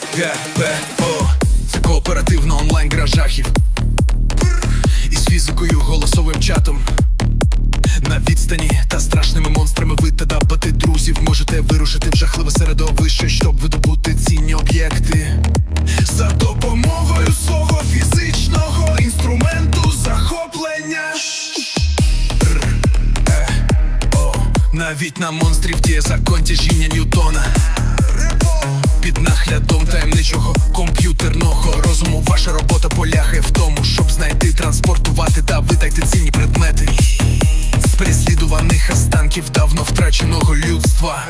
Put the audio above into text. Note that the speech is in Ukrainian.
КПО Це кооперативно онлайн гаражахів Із фізикою голосовим чатом на відстані та страшними монстрами ви та дабати друзів можете вирушити в жахливе середовище, щоб видобути цінні об'єкти. За допомогою свого фізичного інструменту захоплення. Е. Навіть на монстрів діє закон тяжіння Ньютона. Таємничого комп'ютерного розуму. Ваша робота полягає в тому, щоб знайти, транспортувати та видати цінні предмети. З переслідуваних останків давно втраченого людства.